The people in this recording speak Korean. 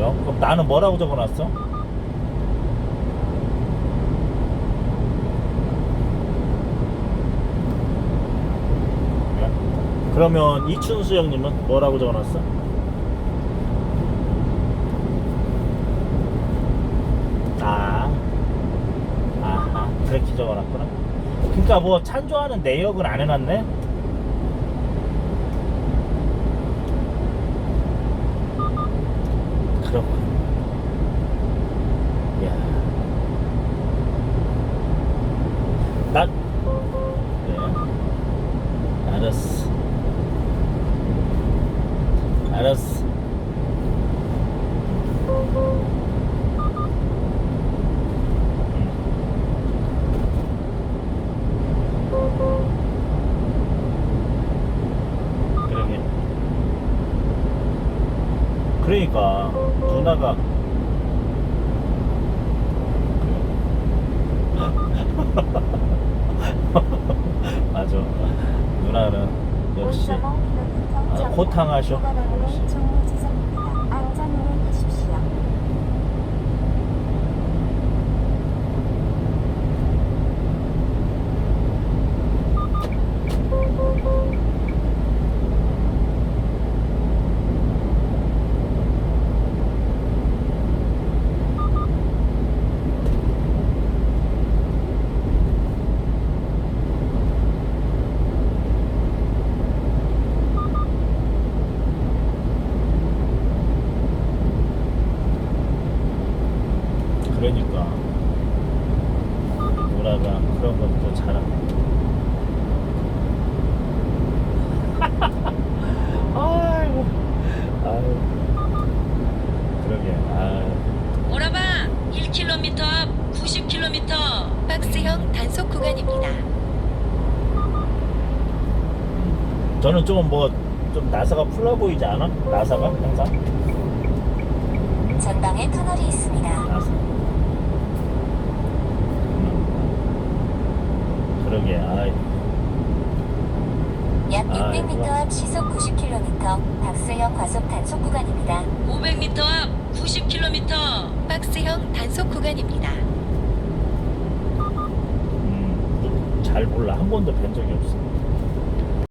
그래요? 그럼 나는 뭐라고 적어놨어? 그러면 이춘수 형님은 뭐라고 적어놨어? 아, 아하, 그렇게 적어놨구나. 그러니까 뭐 찬조하는 내역은 안 해놨네. 그렇군. 야. 나, 네. 그러니까 누나가 맞아. 누나는 역시 아, 호탕 하셔 역시. 안전운행 하십시오. 그러니까 누나가 그런 것도 잘하고 아이고. 아유 그러게. 오라바 1km 앞 90km 박스형 단속 구간입니다. 저는 좀뭐좀 나사가 풀려 보이지 않아? 나사가 항상? 전방에 터널이 있습니다. 나사 음. 그러게 아이 약 아, 600m 이거. 앞 시속 90km 박스형 과속 단속 구간입니다. 500m 앞 90km 박스형 단속 구간입니다. 음, 잘 몰라 한 번도 뵌 적이 없어